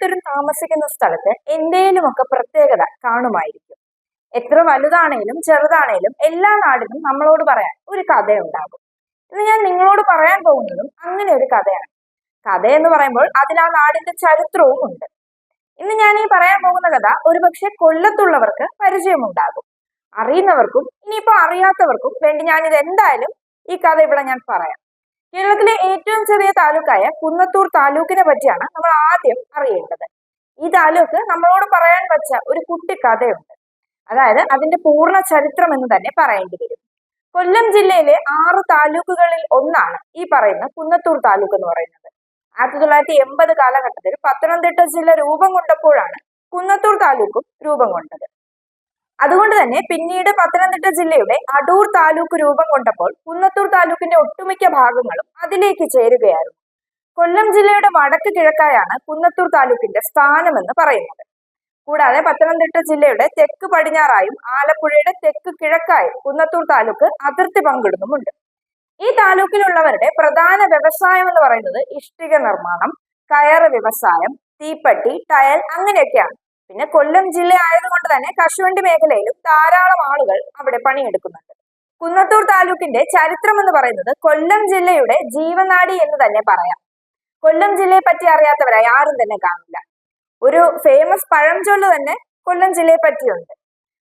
ഓരോരുത്തരും താമസിക്കുന്ന സ്ഥലത്ത് എന്തേലുമൊക്കെ പ്രത്യേകത കാണുമായിരിക്കും. എത്ര വലുതാണേലും ചെറുതാണേലും എല്ലാ നാടിനും നമ്മളോട് പറയാൻ ഒരു കഥയുണ്ടാകും. ഇന്ന് ഞാൻ നിങ്ങളോട് പറയാൻ പോകുന്നതും അങ്ങനെ ഒരു കഥയാണ്. കഥ എന്ന് പറയുമ്പോൾ അതിൽ ആ നാടിന്റെ ചരിത്രവും ഉണ്ട്. ഇന്ന് ഞാൻ ഈ പറയാൻ പോകുന്ന കഥ ഒരുപക്ഷെ കൊല്ലത്തുള്ളവർക്ക് പരിചയമുണ്ടാകും. അറിയുന്നവർക്കും ഇനിയിപ്പോ അറിയാത്തവർക്കും വേണ്ടി ഞാൻ എന്തായാലും ഈ കഥ ഇവിടെ ഞാൻ പറയാം. കേരളത്തിലെ ഏറ്റവും ചെറിയ താലൂക്കായ കുന്നത്തൂർ താലൂക്കിനെ പറ്റിയാണ് നമ്മൾ ആദ്യം അറിയേണ്ടത്. ഈ താലൂക്ക് നമ്മളോട് പറയാൻ വച്ച ഒരു കുട്ടി കഥയുണ്ട്. അതായത് അതിന്റെ പൂർണ ചരിത്രം എന്ന് തന്നെ പറയേണ്ടി വരും. കൊല്ലം ജില്ലയിലെ ആറ് താലൂക്കുകളിൽ ഒന്നാണ് ഈ പറയുന്ന കുന്നത്തൂർ താലൂക്ക് എന്ന് പറയുന്നത്. ആയിരത്തി തൊള്ളായിരത്തി എൺപത് കാലഘട്ടത്തിൽ പത്തനംതിട്ട ജില്ല രൂപം കൊണ്ടപ്പോഴാണ് കുന്നത്തൂർ താലൂക്കും രൂപം കൊണ്ടത്. അതുകൊണ്ട് തന്നെ പിന്നീട് പത്തനംതിട്ട ജില്ലയുടെ അടൂർ താലൂക്ക് രൂപം കൊണ്ടപ്പോൾ കുന്നത്തൂർ താലൂക്കിന്റെ ഒട്ടുമിക്ക ഭാഗങ്ങളും അതിലേക്ക് ചേരുകയായിരുന്നു. കൊല്ലം ജില്ലയുടെ വടക്ക് കിഴക്കായാണ് കുന്നത്തൂർ താലൂക്കിന്റെ സ്ഥാനമെന്ന് പറയുന്നത്. കൂടാതെ പത്തനംതിട്ട ജില്ലയുടെ തെക്ക് പടിഞ്ഞാറായും ആലപ്പുഴയുടെ തെക്ക് കിഴക്കായും കുന്നത്തൂർ താലൂക്ക് അതിർത്തി പങ്കിടുന്നുമുണ്ട്. ഈ താലൂക്കിലുള്ളവരുടെ പ്രധാന വ്യവസായം എന്ന് പറയുന്നത് ഇഷ്ടിക നിർമ്മാണം കയർ വ്യവസായം തീപ്പട്ടി ടയൽ അങ്ങനെയൊക്കെയാണ്. പിന്നെ കൊല്ലം ജില്ല ആയതുകൊണ്ട് തന്നെ കശുവണ്ടി മേഖലയിലും ധാരാളം ആളുകൾ അവിടെ പണിയെടുക്കുന്നുണ്ട്. കുന്നത്തൂർ താലൂക്കിന്റെ ചരിത്രം എന്ന് പറയുന്നത് കൊല്ലം ജില്ലയുടെ ജീവനാടി എന്ന് തന്നെ പറയാം. കൊല്ലം ജില്ലയെ പറ്റി അറിയാത്തവരായി ആരും തന്നെ കാണില്ല. ഒരു ഫേമസ് പഴംചൊല്ല് തന്നെ കൊല്ലം ജില്ലയെ പറ്റിയുണ്ട്.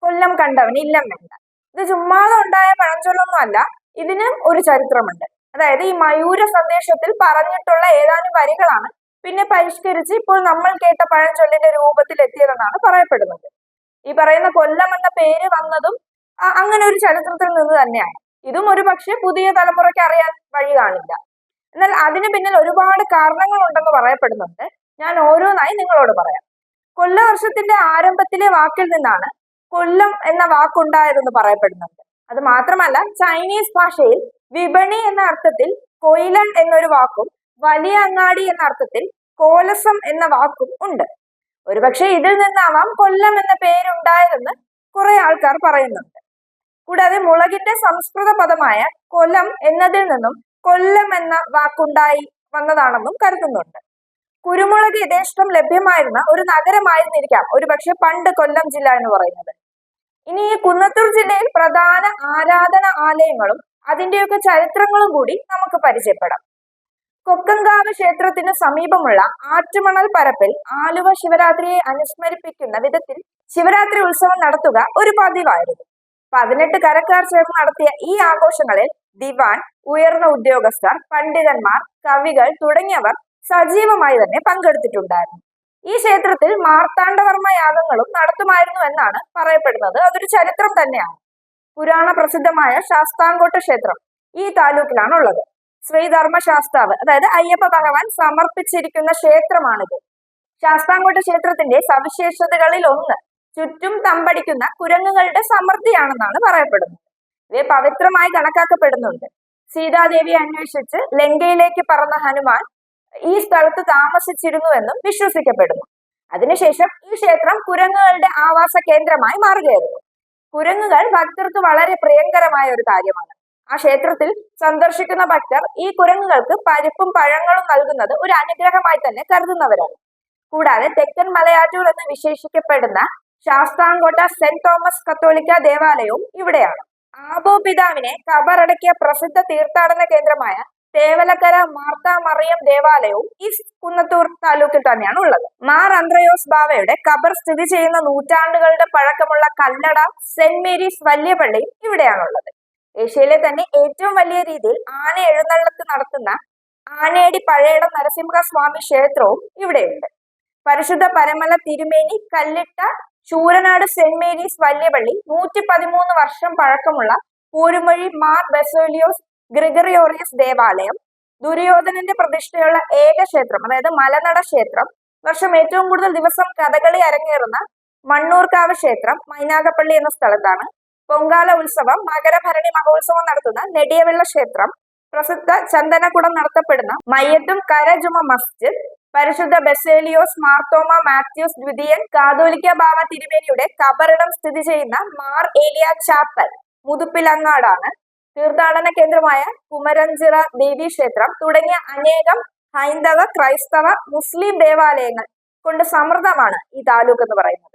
കൊല്ലം കണ്ടവൻ ഇല്ലം വേണ്ട ഇത് ചുമ്മാതെ ഉണ്ടായ പഴഞ്ചൊല്ലൊന്നും അല്ല ഇതിനും ഒരു ചരിത്രമുണ്ട്. അതായത് ഈ മയൂര സന്ദേശത്തിൽ പറഞ്ഞിട്ടുള്ള ഏതാനും വരികളാണ് പിന്നെ പരിഷ്കരിച്ച് ഇപ്പോൾ നമ്മൾ കേട്ട പഴഞ്ചൊല്ലിന്റെ രൂപത്തിൽ എത്തിയതെന്നാണ് പറയപ്പെടുന്നത്. ഈ പറയുന്ന കൊല്ലം എന്ന പേര് വന്നതും അങ്ങനെ ഒരു ചരിത്രത്തിൽ നിന്ന് തന്നെയാണ്. ഇതും ഒരു പക്ഷെ പുതിയ തലമുറയ്ക്ക് അറിയാൻ വഴി കാണില്ല. എന്നാൽ അതിന് പിന്നിൽ ഒരുപാട് കാരണങ്ങൾ ഉണ്ടെന്ന് പറയപ്പെടുന്നുണ്ട്. ഞാൻ ഓരോന്നായി നിങ്ങളോട് പറയാം. കൊല്ലവർഷത്തിന്റെ ആരംഭത്തിലെ വാക്കിൽ നിന്നാണ് കൊല്ലം എന്ന വാക്കുണ്ടായതെന്ന് പറയപ്പെടുന്നുണ്ട്. അത് മാത്രമല്ല ചൈനീസ് ഭാഷയിൽ വിപണി എന്ന അർത്ഥത്തിൽ കൊയിലൻ എന്നൊരു വാക്കും വലിയ അങ്ങാടി എന്ന അർത്ഥത്തിൽ കോലസം എന്ന വാക്കും ഉണ്ട്. ഒരുപക്ഷെ ഇതിൽ നിന്നാവാം കൊല്ലം എന്ന പേരുണ്ടായതെന്ന് കുറെ ആൾക്കാർ പറയുന്നുണ്ട്. കൂടാതെ മുളകിന്റെ സംസ്കൃത പദമായ കൊലം എന്നതിൽ നിന്നും കൊല്ലം എന്ന വാക്കുണ്ടായി വന്നതാണെന്നും കരുതുന്നുണ്ട്. കുരുമുളക് യഥേഷ്ടം ലഭ്യമായിരുന്ന ഒരു നഗരമായിരുന്നിരിക്കാം ഒരുപക്ഷെ പണ്ട് കൊല്ലം ജില്ല എന്ന് പറയുന്നത്. ഇനി ഈ കുന്നത്തൂർ ജില്ലയിൽ പ്രധാന ആരാധന ആലയങ്ങളും അതിന്റെയൊക്കെ ചരിത്രങ്ങളും കൂടി നമുക്ക് പരിചയപ്പെടാം. കൊക്കങ്കാവ് ക്ഷേത്രത്തിന് സമീപമുള്ള ആറ്റുമണൽ പരപ്പിൽ ആലുവ ശിവരാത്രിയെ അനുസ്മരിപ്പിക്കുന്ന വിധത്തിൽ ശിവരാത്രി ഉത്സവം നടത്തുക ഒരു പതിവായിരുന്നു. പതിനെട്ട് കരക്കാർ ചേർന്ന് നടത്തിയ ഈ ആഘോഷങ്ങളിൽ ദിവാൻ ഉയർന്ന ഉദ്യോഗസ്ഥർ പണ്ഡിതന്മാർ കവികൾ തുടങ്ങിയവർ സജീവമായി തന്നെ പങ്കെടുത്തിട്ടുണ്ടായിരുന്നു. ഈ ക്ഷേത്രത്തിൽ മാർത്താണ്ഡവർമ്മ യാഗങ്ങളും നടത്തുമായിരുന്നു എന്നാണ് പറയപ്പെടുന്നത്. അതൊരു ചരിത്രം തന്നെയാണ്. പുരാണ പ്രസിദ്ധമായ ശാസ്താംകോട്ട ക്ഷേത്രം ഈ താലൂക്കിലാണ് ഉള്ളത് ശ്രീധർമ്മ ശാസ്താവ് അതായത് അയ്യപ്പ ഭഗവാൻ സമർപ്പിച്ചിരിക്കുന്ന ക്ഷേത്രമാണിത്. ശാസ്താംകോട്ട ക്ഷേത്രത്തിന്റെ സവിശേഷതകളിൽ ഒന്ന് ചുറ്റും തമ്പടിക്കുന്ന കുരങ്ങുകളുടെ സമൃദ്ധിയാണെന്നാണ് പറയപ്പെടുന്നത്. ഇവയെ പവിത്രമായി കണക്കാക്കപ്പെടുന്നുണ്ട്. സീതാദേവിയെ അന്വേഷിച്ച് ലങ്കയിലേക്ക് പറന്ന ഹനുമാൻ ഈ സ്ഥലത്ത് താമസിച്ചിരുന്നുവെന്നും വിശ്വസിക്കപ്പെടുന്നു. അതിനുശേഷം ഈ ക്ഷേത്രം കുരങ്ങുകളുടെ ആവാസ കേന്ദ്രമായി മാറുകയായിരുന്നു. കുരങ്ങുകൾ ഭക്തർക്ക് വളരെ പ്രിയങ്കരമായ ഒരു കാര്യമാണ്. ആ ക്ഷേത്രത്തിൽ സന്ദർശിക്കുന്ന ഭക്തർ ഈ കുരങ്ങുകൾക്ക് പരിപ്പും പഴങ്ങളും നൽകുന്നത് ഒരു അനുഗ്രഹമായി തന്നെ കരുതുന്നവരാണ്. കൂടാതെ തെക്കൻ മലയാറ്റൂർ എന്ന് വിശേഷിക്കപ്പെടുന്ന ശാസ്താംകോട്ട സെന്റ് തോമസ് കത്തോലിക്ക ദേവാലയവും ഇവിടെയാണ്. ആബോ പിതാവിനെ കബറടക്കിയ പ്രസിദ്ധ തീർത്ഥാടന കേന്ദ്രമായ തേവലക്കര മാർത്ത മറിയം ദേവാലയവും ഈ കുന്നത്തൂർ താലൂക്കിൽ തന്നെയാണ് ഉള്ളത്. മാർ അന്ത്രയോസ് ബാവയുടെ കബർ സ്ഥിതി ചെയ്യുന്ന നൂറ്റാണ്ടുകളുടെ പഴക്കമുള്ള കല്ലട സെന്റ് മേരീസ് വലിയ പള്ളിയും ഇവിടെയാണുള്ളത്. ഏഷ്യയിലെ തന്നെ ഏറ്റവും വലിയ രീതിയിൽ ആന എഴുന്നള്ളത്ത് നടത്തുന്ന ആനയടി പഴയടം നരസിംഹസ്വാമി ക്ഷേത്രവും ഇവിടെയുണ്ട്. പരിശുദ്ധ പരമല തിരുമേനി കല്ലിട്ട ചൂരനാട് സെന്റ് മേരീസ് വല്യപള്ളി നൂറ്റി പതിമൂന്ന് വർഷം പഴക്കമുള്ള പൂരുമൊഴി മാർ ബെസോലിയോസ് ഗ്രിഗറിയോറിയസ് ദേവാലയം ദുര്യോധനന്റെ പ്രതിഷ്ഠയുള്ള ഏക ക്ഷേത്രം അതായത് മലനട ക്ഷേത്രം വർഷം ഏറ്റവും കൂടുതൽ ദിവസം കഥകളി അരങ്ങേറുന്ന മണ്ണൂർക്കാവ് ക്ഷേത്രം മൈനാഗപ്പള്ളി എന്ന സ്ഥലത്താണ് പൊങ്കാല ഉത്സവം മകരഭരണി മഹോത്സവം നടത്തുന്ന നെടിയവെള്ള ക്ഷേത്രം പ്രസിദ്ധ ചന്ദനക്കുടം നടത്തപ്പെടുന്ന മയ്യത്തും കരജുമ മസ്ജിദ് പരിശുദ്ധ ബെസേലിയോസ് മാർത്തോമ മാത്യൂസ് ദ്വിതീയൻ കാതോലിക്ക ബാബ തിരുമേനിയുടെ കബറിടം സ്ഥിതി ചെയ്യുന്ന മാർ ഏലിയ ചാപ്പൽ മുതുപ്പിലങ്ങാടാണ് തീർത്ഥാടന കേന്ദ്രമായ കുമരഞ്ചിറ ദേവി ക്ഷേത്രം തുടങ്ങിയ അനേകം ഹൈന്ദവ ക്രൈസ്തവ മുസ്ലിം ദേവാലയങ്ങൾ കൊണ്ട് സമൃദ്ധമാണ് ഈ താലൂക്ക് എന്ന് പറയുന്നത്.